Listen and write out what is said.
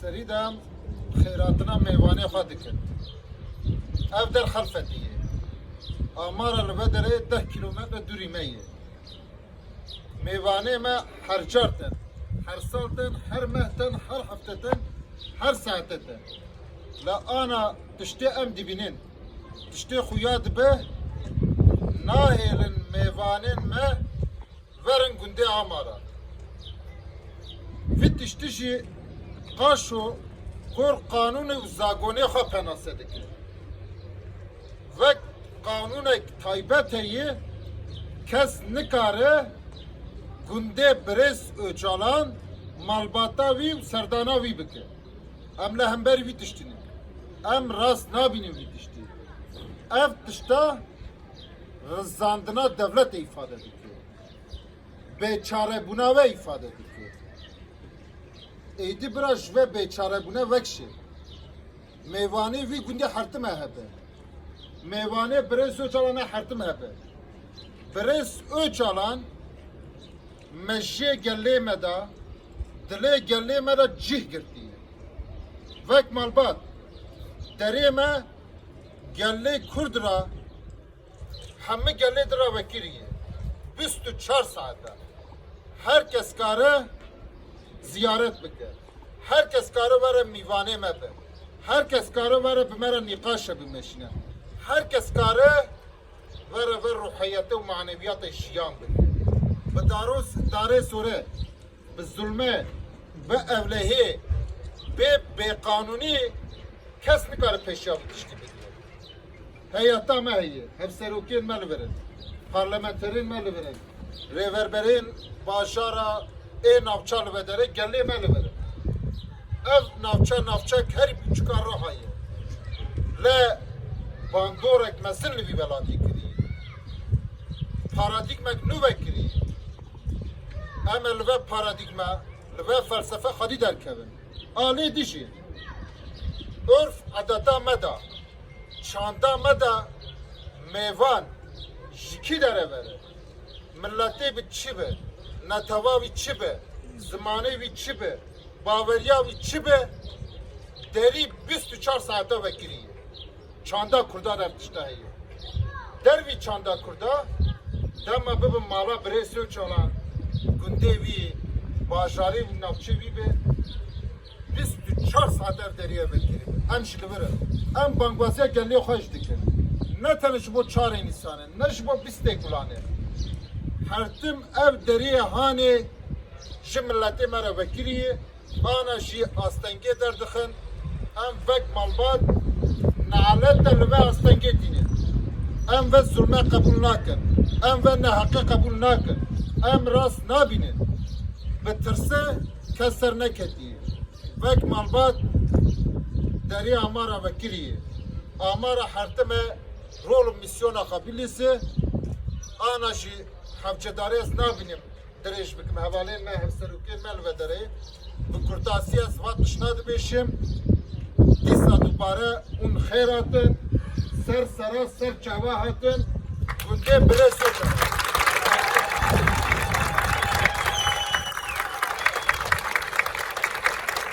سری دم خیراتنا میوانه خوا دکن اف در خلفتیه آمارا لبه دره ده کیلومتر دوری میه میوانه ما هر جارتن هر سالتن هر مهتن هر هفتتن هر ساعتتن لا انا تشتي ام دبینن تشتي خویاد به ناهیلن میوانن ما ورن گنده آمارا في تشتشي قاشو كور قانون زاگونه خوا پناسه دکه و قانون تایبت هیه کس نکاره گنده برس öçalan malbata وی و سردانا وی بکه ام لهمبر وی تشتینه ام راست نابینه وی تشتی اف تشتا رزاندنا devlet ifade ediyor. Beçare buna ve ifade ediyor. Eydi bira jve beçare bune vek şi. Meyvane vi gunde hertim hebe. Meyvane brez öçalana hertim hebe. Brez öçalan meşe gellemeda dile gellemeda cih girdi. Vek malbat derime gelle kurdra hemme gelle dira vekiriye. 24 saatte herkes karı ziyaret bike. Herkes karı vere mivanê me. Herkes karı vere bi mere nîqaşe bimeşîne. Herkes karı vere ver ruhiyete û maneviyatê jiyan bike. Bi daros darê sorê, bi zulmê, bi evlehê, bê bêqanûnî kes nikare pêşiya bi tiştî bike. Heyata me heye, hevserokên me li verin, parlamenterên me verin, rêverberên bajara ê navça li vedere gelê me li verin. Ev navça navçek her buçuka rahaye. Le bandorek mesin li vî velatî kiriye. Paradigmek nû ve kiriye. Em li ve paradigme, li ve felsefe xedî derkevin. Alê dijî. Örf adeta me da. çanda meda mevan jiki dere vere. Milleti bi çi be, netava bi çi be, zamanı bi çi be, baveriya bi çi be, deri 24 saate vekiliye. Çanda kurda reftişte heye. Dervi çanda kurda, dema bibin mala biresi çalan, gündevi, bajari bi navçı bi be, 24 saat ev deriye vekili. Em şilivire. Em bangwaziya gelli xoş dikin. Ne tane ji bo çarê nîsanê, ne ji bo bîstê gulanê. Her tim ev deriye hanê ji milletê me re vekiliye, ana jî astengê derdixin, em vek malbat nealet de li ve astengê dînin. Em ve zulme qebul nakin. Em ve neheqe qebul nakin. Em rast nabînin. Bi tirse kes ser neketiye. Vek malbat deri amara vekiliye. Amara hertime rol misyona kabilisi ana jî hevçedarê ez nabinim dirêj bikim hevalên me hevserokên me li ve derê bi kurtasiya svat tişna dibêjim dîsa dubare û xêr hatin ser sera ser çava hatin gundê birê sotin